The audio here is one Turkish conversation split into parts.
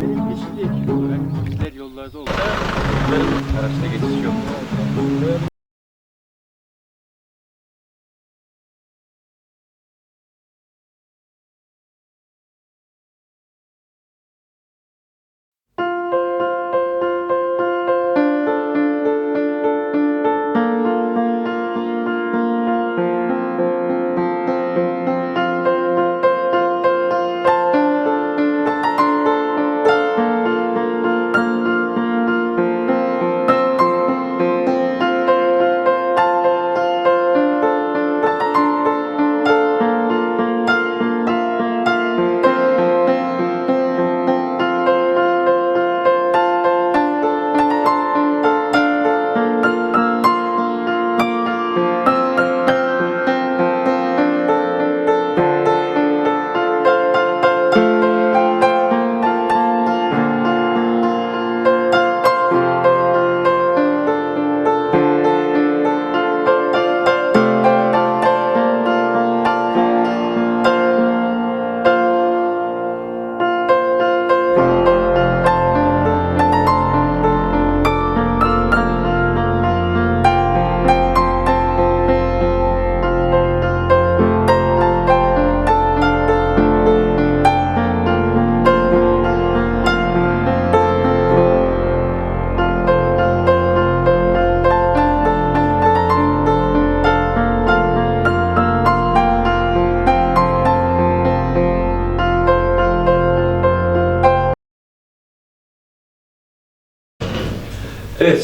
Benim yeşil ekili olarak bizler yollarda olarak araçta geçiş yok.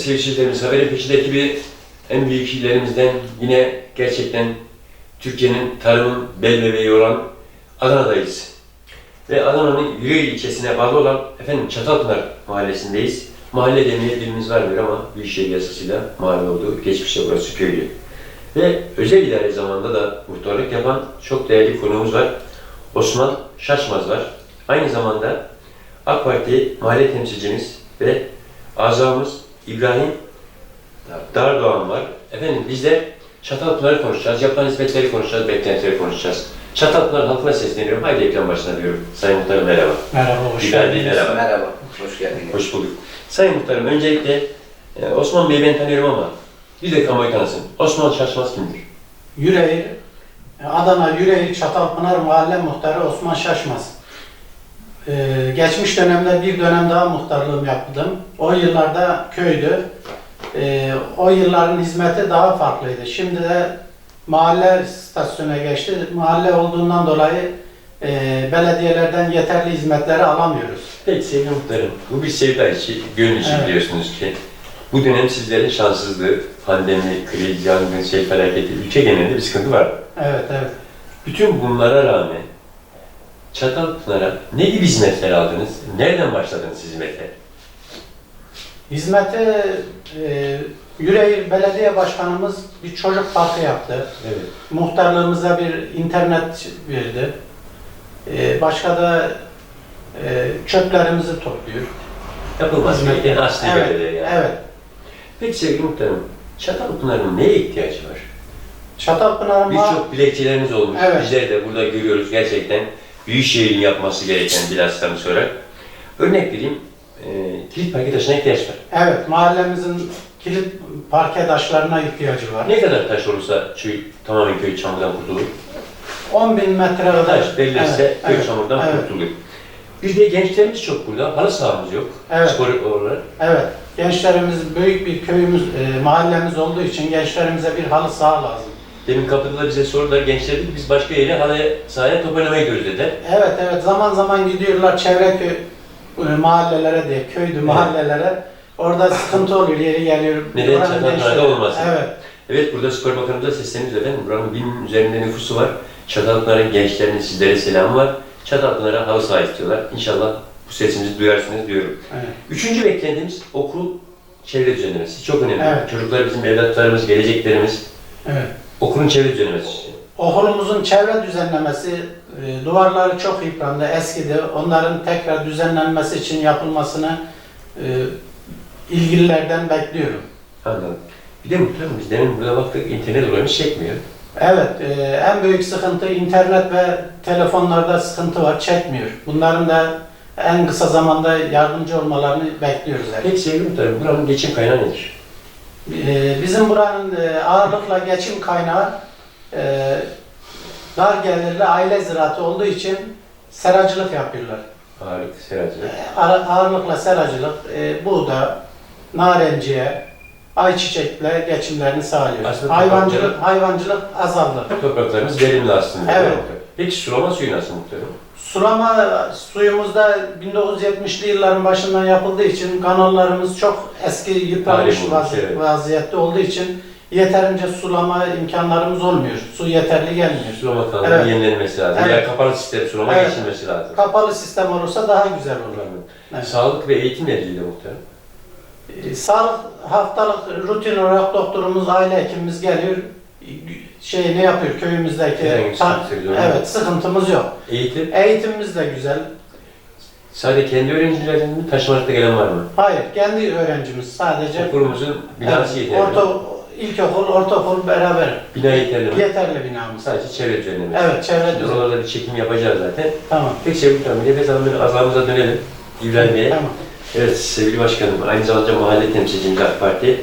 Seyircilerimiz, Haberin Peşindeki bir en büyük illerimizden yine gerçekten Türkiye'nin tarımın bel bebeği olan Adana'dayız. Ve Adana'nın Yüreğir ilçesine bağlı olan efendim Çatalpınar mahallesindeyiz. Mahalle demeye dilimiz vermiyor ama Büyükşehir yasasıyla mahalle oldu. Geçmişte burası köydü. Ve özel idare zamanında da muhtarlık yapan çok değerli konuğumuz var. Osman Şaşmaz var. Aynı zamanda AK Parti mahalle temsilcimiz ve azamız İbrahim Dardoğan var. Efendim biz de Çatalpınar'ı konuşacağız, yapılan hizmetleri konuşacağız, beklentileri konuşacağız. Çatalpınar halkına sesleniyorum. Haydi ekran başına diyorum. Sayın Muhtarım merhaba. Merhaba, hoş İbrahim geldiniz. merhaba. Merhaba, hoş geldiniz. Hoş bulduk. Sayın Muhtarım öncelikle e, Osman Bey'i ben tanıyorum ama bir de kamuoyu tanısın. Osman Şaşmaz kimdir? Yüreğir, Adana Yüreğir Çatalpınar Mahalle Muhtarı Osman Şaşmaz. Ee, geçmiş dönemde bir dönem daha muhtarlığım yaptım. O yıllarda köydü. Ee, o yılların hizmeti daha farklıydı. Şimdi de mahalle stasyona geçti. Mahalle olduğundan dolayı e, belediyelerden yeterli hizmetleri alamıyoruz. Peki sevgili muhtarım, bu bir sevda işi, gönül işi Evet. biliyorsunuz ki. Bu dönem sizlerin şanssızlığı, pandemi, kriz, yangın, şey felaketi, ülke genelinde bir sıkıntı var. Evet, evet. Bütün bunlara rağmen Çatalpınar'a ne gibi hizmetler aldınız? Nereden başladınız hizmete? Hizmeti e, Yüreğir Belediye Başkanımız bir çocuk parkı yaptı. Evet. Muhtarlığımıza bir internet verdi. Ee, başka da e, çöplerimizi topluyor. Yapılması gereken asli evet, görevler yani. Evet. Peki sevgili muhtarım, Çatalpınar'ın neye ihtiyacı var? Çatalpınar'ın ma- Birçok dilekçeleriniz olmuş. Evet. Bizler de burada görüyoruz gerçekten Büyükşehir'in yapması gereken bilhassa sonra. Örnek vereyim, e, kilit parke taşına ihtiyaç var. Evet, mahallemizin kilit parke taşlarına ihtiyacı var. Ne kadar taş olursa köy, tamamen köy çamurdan kurtulur? 10 bin metre kadar. Taş verilirse Evet, köy evet, çamurdan evet, kurtulur. Bir de gençlerimiz çok burada, halı sahamız yok. Evet. Spor olarak. Evet. Gençlerimiz büyük bir köyümüz, e, mahallemiz olduğu için gençlerimize bir halı saha lazım. Demin kapıda da bize sordular gençler dedi, biz başka yere halı sahaya top oynamaya gidiyoruz dediler. Evet evet zaman zaman gidiyorlar çevre köy e, mahallelere diye köydü mahallelere. Orada sıkıntı oluyor yeri geliyor. Neden Çatalpınar'da gençleri- olmasın? Evet. Evet burada spor bakanımıza sesleniyoruz efendim. Buranın binin üzerinde nüfusu var. Çatalpınar'ın gençlerinin sizlere selamı var. Çatalpınar'a halı saha istiyorlar. İnşallah bu sesimizi duyarsınız diyorum. evet. Üçüncü beklentimiz okul çevre düzenlemesi. Çok önemli. Evet. Çocuklar bizim evlatlarımız, geleceklerimiz. Evet. Okulun çevre düzenlemesi. Okulumuzun çevre düzenlemesi, e, duvarları çok yıprandı, eskidi. Onların tekrar düzenlenmesi için yapılmasını e, ilgililerden bekliyorum. Anladım. Bir de muhtarım biz demin burada baktık internet olayımız çekmiyor. Evet, e, en büyük sıkıntı internet ve telefonlarda sıkıntı var, çekmiyor. Bunların da en kısa zamanda yardımcı olmalarını bekliyoruz. Peki sevgili muhtarım buranın geçim kaynağı nedir? E, bizim buranın e, ağırlıkla geçim kaynağı e, dar gelirli aile ziraatı olduğu için seracılık yapıyorlar. Seracılık. E, ara- ağırlıkla seracılık, e, buğda, narenciye, ayçiçekle geçimlerini sağlıyor. Aslında hayvancılık, hayvancılık azaldı. Topraklarımız verimli aslında. Evet. Peki sulama suyu nasıl muhtarım? Sulama suyumuzda 1970'li yılların başından yapıldığı için kanallarımız çok eski yıpranmış vazi- evet. vaziyette olduğu için yeterince sulama imkanlarımız olmuyor. Su yeterli gelmiyor. Sulama kanalının Evet. yenilenmesi lazım. Evet. Veya kapalı sistem sulama Evet. geçilmesi lazım. Kapalı sistem olursa daha güzel olur. Evet. Sağlık ve eğitim nedeniyle muhtarım. Ee, Sağlık haftalık rutin olarak doktorumuz, aile hekimimiz geliyor. Şey ne yapıyor köyümüzdeki Herhangi bir ta- sıkıntı yok. evet sıkıntımız yok. Eğitim, Eğitimimiz de güzel. sadece kendi öğrencilerinin mi taşımalıkta gelen var mı? Hayır, kendi öğrencimiz sadece Okulumuzun binası Evet, yeterli. Orta, ilkokul, ortaokul beraber. Bina yeterli mi? Yeterli binamız. Sadece çevre düzenlemesi. Evet, çevre Şimdi düzeni. oralarda bir çekim yapacağız zaten. Tamam. Peki sevgili muhtarım, nefes almanın azamıza dönelim. İbrahim Bey'e. Tamam. Evet sevgili başkanım, aynı zamanda mahalle temsilcimiz AK Parti.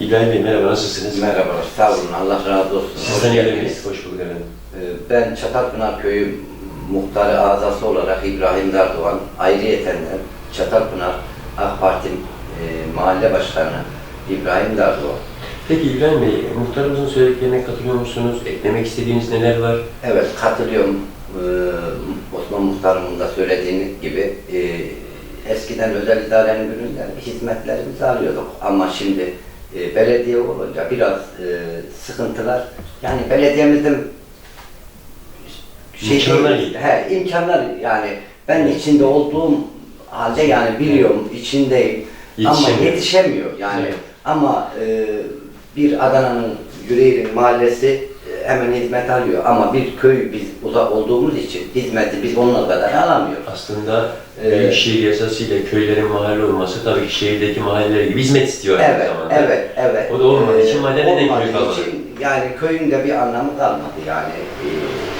İbrahim Bey merhaba, nasılsınız? Merhabalar, sağ olun. Allah razı olsun. Sizden geldiniz. Hoş bulduk efendim. Ee, Ben Çatalpınar Köyü muhtarı azası olarak İbrahim Dardoğan, ayrıyeten de Çatalpınar AK Parti e, Mahalle Başkanı İbrahim Dardoğan. Peki İbrahim Bey, muhtarımızın söylediklerine katılıyor musunuz? Eklemek istediğiniz neler var? Evet, katılıyorum. Ee, Osman Muhtarımın da söylediği gibi e, eskiden özel idarenin ürünleri, hizmetlerimizi alıyorduk. Ama şimdi e, belediye olunca biraz e, sıkıntılar, yani belediyemizin İmkanlar değil, iyi. He, imkanlar yani ben içinde olduğum halde yani biliyorum, içindeyim ama Yetişemiyor. yani. Evet. Ama e, bir Adana'nın Yüreğir'in mahallesi e, hemen hizmet alıyor ama bir köy biz uzak olduğumuz için hizmeti biz onlar kadar alamıyoruz. Aslında Büyük şehir yasasıyla köylerin mahalle olması tabii ki şehirdeki mahalleler gibi hizmet istiyor aynı Evet, zamanda. evet, evet. O da olmadığı için mahalle neden köy olmadığı kalmadı? için yani köyün de bir anlamı kalmadı yani. E,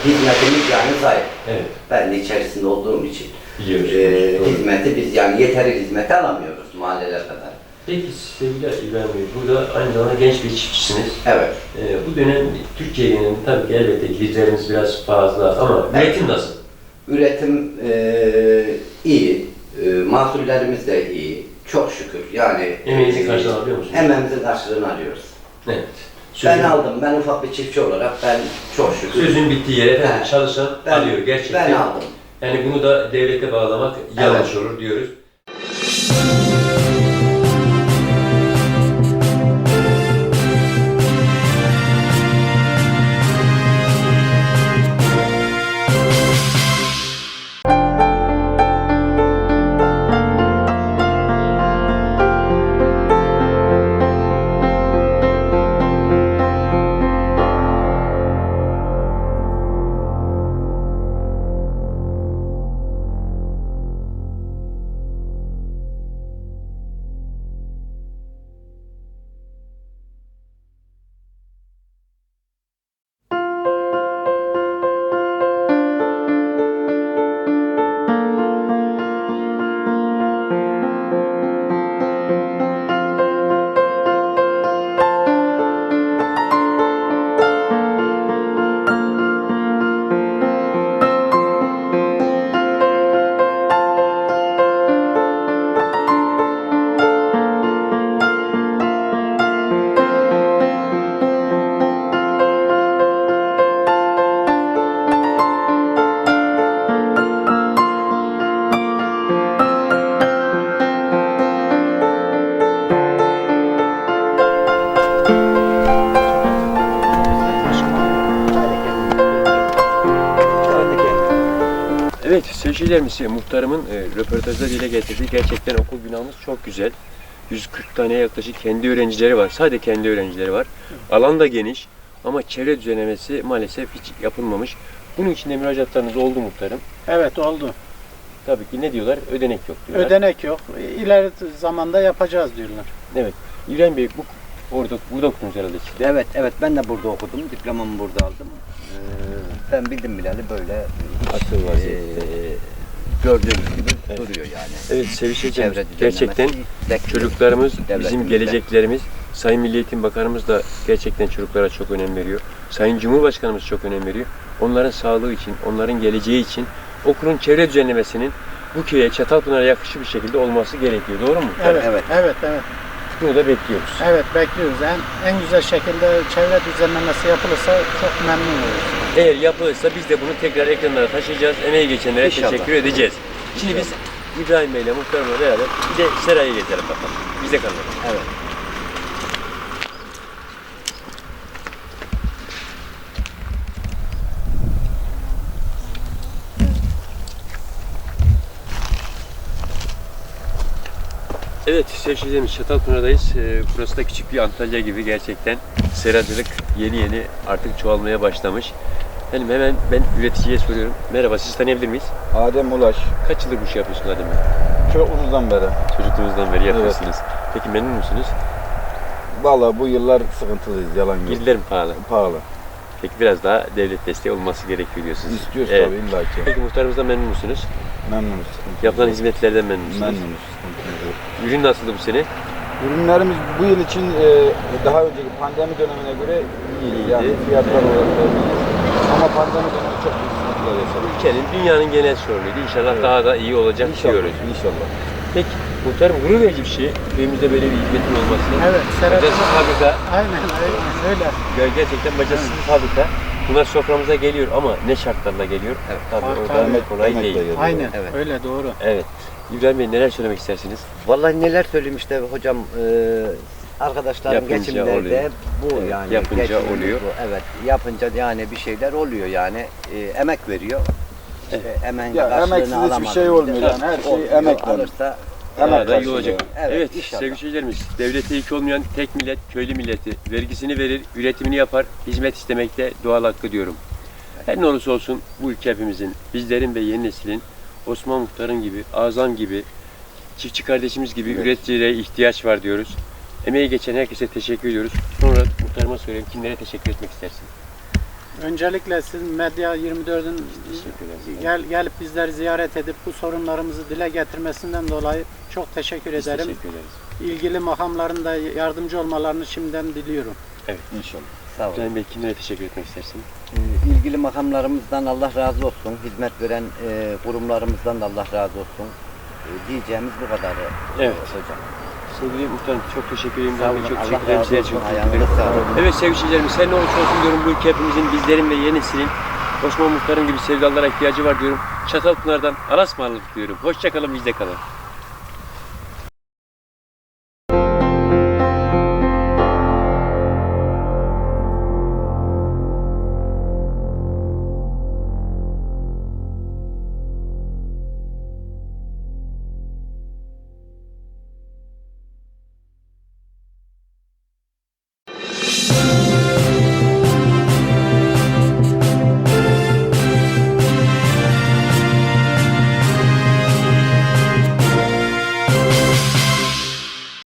hizmetimiz yani zayıf. Evet, Ben de içerisinde olduğum için. biliyoruz. Doğru. hizmeti biz yani yeteri hizmeti alamıyoruz mahalleler kadar. Peki sevgili İbrahim Bey, burada aynı zamanda genç bir çiftçisiniz. Evet. Ee, bu dönem Türkiye genelinde tabii ki elbette girdilerimiz biraz fazla ama Evet. üretim nasıl? Üretim eee, iyi, eee, mahsullerimiz de iyi. Çok şükür. Yani Emeğinizi eee, karşılığını alıyor musunuz? Emeğimizin karşılığını alıyoruz. Evet. Ben Sözün- aldım. Ben ufak bir çiftçi olarak ben çok şükür. Sözün bittiği yere Ben- çalışan ben, alıyor gerçekten. Ben aldım. Yani bunu da devlete bağlamak yanlış olur diyoruz. Evet seyircilerimiz muhtarımın e, röportajda dile getirdiği gerçekten okul binamız çok güzel. 140 tane yaklaşık kendi öğrencileri var. Sadece kendi öğrencileri var. Alan da geniş ama çevre düzenlemesi maalesef hiç yapılmamış. Bunun için de müracaatlarınız oldu muhtarım. Evet oldu. Tabii ki ne diyorlar? Ödenek yok diyorlar. Ödenek yok. İleri zamanda yapacağız diyorlar. Evet. İbrahim Bey bu Orada, burada okudunuz herhalde. Evet, evet ben de burada okudum. Diplomamı burada aldım. Ee, ben bildim bileli böyle Açık vaziyette. ee, gördüğünüz gibi duruyor yani. Evet sevişeceğim. Çevre Gerçekten çocuklarımız, bizim geleceklerimiz, Sayın Milli Eğitim Bakanımız da gerçekten çocuklara çok önem veriyor. Sayın Cumhurbaşkanımız çok önem veriyor. Onların sağlığı için, onların geleceği için okulun çevre düzenlemesinin bu köye Çatalpınar'a yakışır bir şekilde olması gerekiyor. Doğru mu? Evet, Evet. evet, evet. Bunu da bekliyoruz. Evet, bekliyoruz. En, en güzel şekilde çevre düzenlemesi yapılırsa çok memnun oluruz. Eğer yapılırsa biz de bunu tekrar ekranlara taşıyacağız. Emeği geçenlere İnşallah. teşekkür edeceğiz. Şimdi biz İbrahim Bey ile muhtarımla beraber bir de Seray'a gezelim bakalım. Bize kalın. Evet. Evet sevgililerimiz Çatalpınar'dayız. Ee, burası da küçük bir Antalya gibi gerçekten. Seracılık yeni yeni artık çoğalmaya başlamış. Benim hemen ben üreticiye soruyorum. Merhaba siz tanıyabilir miyiz? Adem Ulaş. Kaç yıldır bu işi yapıyorsun Adem Bey? Çok uzundan beri. Çocukluğunuzdan beri yapıyorsunuz. Peki memnun musunuz? Vallahi bu yıllar sıkıntılıyız yalan yok. Girdiler mi pahalı? Pahalı. Peki biraz daha devlet desteği olması gerekiyor diyorsunuz. İstiyoruz Evet. tabii illa ki. Peki muhtarımızdan memnun musunuz? Memnunuz. sıkıntı Yapılan yok. hizmetlerden memnun musunuz? Memnunuz. sıkıntımız yok. Ürün nasıldı bu sene? Ürünlerimiz bu yıl için e, daha önceki pandemi dönemine göre. İyiydi. Yani fiyatlar olarak da iyiyiz. Ama pandemi dönemi çok büyük sıkıntılar yaşadık. Ülkenin, dünyanın genel sorunuydu. İnşallah Evet. daha da iyi olacak İnşallah. diyoruz. İnşallah. Peki muhtarım gurur verici bir şey. Köyümüzde böyle bir hizmetin olması. Evet, Serhat. Bacasız fabrika. Aynen, aynen öyle. Ger- Gerçekten bacasız bir fabrika. Bunlar soframıza geliyor ama ne şartlarla geliyor? Evet. Tabii o tabii. kadar kolay Emekle değil. geliyor. Aynen, Evet. öyle doğru. Evet. İbrahim Bey neler söylemek istersiniz? Vallahi neler söyleyeyim işte hocam e, arkadaşlarım Yapınca geçimlerde oluyor. bu Evet, yani. yapınca oluyor. bu. Evet yapınca yani bir şeyler oluyor yani E, emek veriyor. İşte emeğin Ya, karşılığını emeksiz hiçbir alamadım şey işte. olmuyor yani, her şey Olmuyor. emekle. Alırsa iyi karşılığı. olacak. Evet, Evet, inşallah. sevgili seyircilerimiz, devlete yük olmayan tek millet, köylü milleti. Vergisini verir, üretimini yapar, hizmet istemekte doğal hakkı diyorum. Her ne olursa olsun bu ülke hepimizin, bizlerin ve yeni neslin, Osman Muhtar'ın gibi, Azam gibi, çiftçi kardeşimiz gibi Evet. üreticilere ihtiyaç var diyoruz. Emeği geçen herkese teşekkür ediyoruz. Sonra muhtarıma söyleyeyim, kimlere teşekkür etmek istersin? Öncelikle siz Medya 24'ün Teşekkür ederiz. gel, gelip bizleri ziyaret edip bu sorunlarımızı dile getirmesinden dolayı çok teşekkür Biz ederim. teşekkür ederiz. İlgili makamların da yardımcı olmalarını şimdiden diliyorum. İnşallah. sağ olun. İbrahim Bey kimlere teşekkür etmek istersin? E, ilgili makamlarımızdan Allah razı olsun. Hizmet veren e, kurumlarımızdan da Allah razı olsun. E, diyeceğimiz bu kadar. e, Evet. hocam. Sevgili muhtarım çok teşekkür ederim. Sağ olun. çok teşekkür ederim. Size çok teşekkür ederim. Evet sevgili seyircilerimiz her ne olursa olsun diyorum bu ülke hepimizin, bizlerin ve yeni neslin Osman Muhtar'ın gibi sevdalara ihtiyacı var diyorum. Çatalpınar'dan Aras diyorum. Hoşçakalın bizde kalın.